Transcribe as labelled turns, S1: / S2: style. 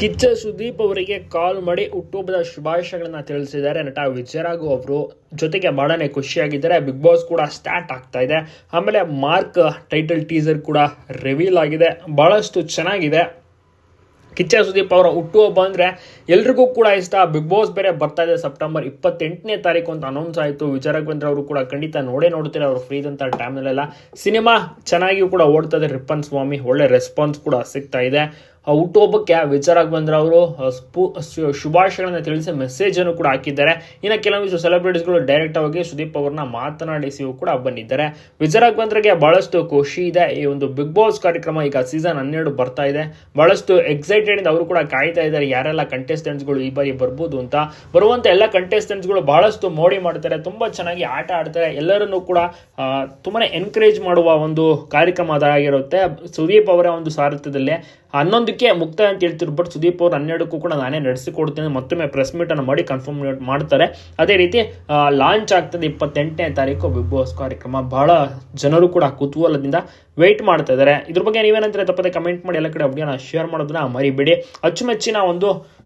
S1: ಕಿಚ್ಚ ಸುದೀಪ್ ಅವರಿಗೆ ಕಾಲ್ ಮಾಡಿ ಹುಟ್ಟುಹಬ್ಬದ ಶುಭಾಶಯಗಳನ್ನ ತಿಳಿಸಿದ್ದಾರೆ. ನಟ ವಿಜಯರಾಘು ಅವರು ಜೊತೆಗೆ ಬಹಳನೇ ಖುಷಿಯಾಗಿದ್ದಾರೆ. ಬಿಗ್ ಬಾಸ್ ಕೂಡ ಸ್ಟಾರ್ಟ್ ಆಗ್ತಾ ಇದೆ. ಆಮೇಲೆ ಮಾರ್ಕ್ ಟೈಟಲ್ ಟೀಸರ್ ಕೂಡ ರಿವೀಲ್ ಆಗಿದೆ. ಬಹಳಷ್ಟು ಚೆನ್ನಾಗಿದೆ. ಕಿಚ್ಚ ಸುದೀಪ್ ಅವರ ಹುಟ್ಟುಹಬ್ಬ ಅಂದರೆ ಎಲ್ರಿಗೂ ಕೂಡ ಇಷ್ಟ. ಬಿಗ್ ಬಾಸ್ ಬೇರೆ ಬರ್ತಾ ಇದೆ ಸೆಪ್ಟೆಂಬರ್ ಇಪ್ಪತ್ತೆಂಟನೇ ತಾರೀಕು ಅಂತ ಅನೌನ್ಸ್ ಆಯಿತು. ವಿಜಯರಾಘವೇಂದ್ರ ಅವರು ಕೂಡ ಖಂಡಿತ ನೋಡೇ ನೋಡ್ತಾರೆ. ಅವರು ಫ್ರೀ ಇದ್ದಂಥ ಟೈಮ್ನಲ್ಲೆಲ್ಲ ಸಿನಿಮಾ ಚೆನ್ನಾಗಿಯೂ ಕೂಡ ಓಡ್ತಾ ಇದೆ. ರಿಪ್ಪನ್ ಸ್ವಾಮಿ ಒಳ್ಳೆ ರೆಸ್ಪಾನ್ಸ್ ಕೂಡ ಸಿಗ್ತಾ ಇದೆ. ಆ ವಿಚಾರಕ್ಕೆ ಬಂದ್ರೆ ಅವರು ಸ್ಪೂ ಶುಭಾಶಯಗಳನ್ನು ತಿಳಿಸಿ ಮೆಸೇಜನ್ನು ಕೂಡ ಹಾಕಿದ್ದಾರೆ. ಇನ್ನು ಕೆಲವೊಂದಿಷ್ಟು ಸೆಲೆಬ್ರಿಟೀಸ್ಗಳು ಡೈರೆಕ್ಟ್ ಆಗಿ ಸುದೀಪ್ ಅವರನ್ನ ಮಾತನಾಡಿಸಿಯೂ ಕೂಡ ಬಂದಿದ್ದಾರೆ. ವಿಜಯರಾಘವೇಂದ್ರಗೆ ಬಹಳಷ್ಟು ಖುಷಿ ಇದೆ. ಈ ಒಂದು ಬಿಗ್ ಬಾಸ್ ಕಾರ್ಯಕ್ರಮ ಈಗ ಸೀಸನ್ ಹನ್ನೆರಡು ಬರ್ತಾ ಇದೆ. ಬಹಳಷ್ಟು ಎಕ್ಸೈಟೆಡ್ ಇಂದ ಅವರು ಕೂಡ ಕಾಯ್ತಾ ಇದ್ದಾರೆ. ಯಾರೆಲ್ಲ ಕಂಟೆಸ್ಟೆಂಟ್ಸ್ಗಳು ಈ ಬಾರಿ ಬರ್ಬೋದು ಅಂತ. ಬರುವಂತ ಎಲ್ಲ ಕಂಟೆಸ್ಟೆಂಟ್ಸ್ಗಳು ಬಹಳಷ್ಟು ಮೋಡಿ ಮಾಡ್ತಾರೆ. ತುಂಬಾ ಚೆನ್ನಾಗಿ ಆಟ ಆಡ್ತಾರೆ. ಎಲ್ಲರನ್ನೂ ಕೂಡ ತುಂಬಾ ಎನ್ಕರೇಜ್ ಮಾಡುವ ಒಂದು ಕಾರ್ಯಕ್ರಮ ಅದಾಗಿರುತ್ತೆ ಸುದೀಪ್ ಅವರ ಒಂದು ಸಾರಥ್ಯದಲ್ಲಿ ಹನ್ನೊಂದಕ್ಕೆ ಮುಕ್ತಾಯ ಅಂತ ಹೇಳ್ತಿರು ಬಟ್ ಸುದೀಪ್ ಅವರು ಹನ್ನೆರಡಕ್ಕೂ ಕೂಡ ನಾನೇ ನಡೆಸಿಕೊಡ್ತೀನಿ. ಮತ್ತೊಮ್ಮೆ ಪ್ರೆಸ್ ಮೀಟ್ ಅನ್ನು ಮಾಡಿ ಕನ್ಫರ್ಮ್ ಮಾಡ್ತಾರೆ. ಅದೇ ರೀತಿ ಲಾಂಚ್ ಆಗ್ತದೆ ಇಪ್ಪತ್ತೆಂಟನೇ ತಾರೀಕು ಬಿಗ್ ಬಾಸ್ ಕಾರ್ಯಕ್ರಮ. ಬಹಳ ಜನರು ಕೂಡ ಕುತೂಹಲದಿಂದ ವೆಯ್ಟ್ ಮಾಡ್ತಾ ಇದ್ದಾರೆ. ಇದ್ರ ಬಗ್ಗೆ ನೀವೇನಂತಾರೆ? ತಪ್ಪದೆ ಕಮೆಂಟ್ ಮಾಡಿ. ಎಲ್ಲ ಕಡೆ ಅಪ್ಡೇನ ಶೇರ್ ಮಾಡೋದನ್ನ ಮರಿಬೇಡಿ. ಅಚ್ಚುಮೆಚ್ಚಿನ ಒಂದು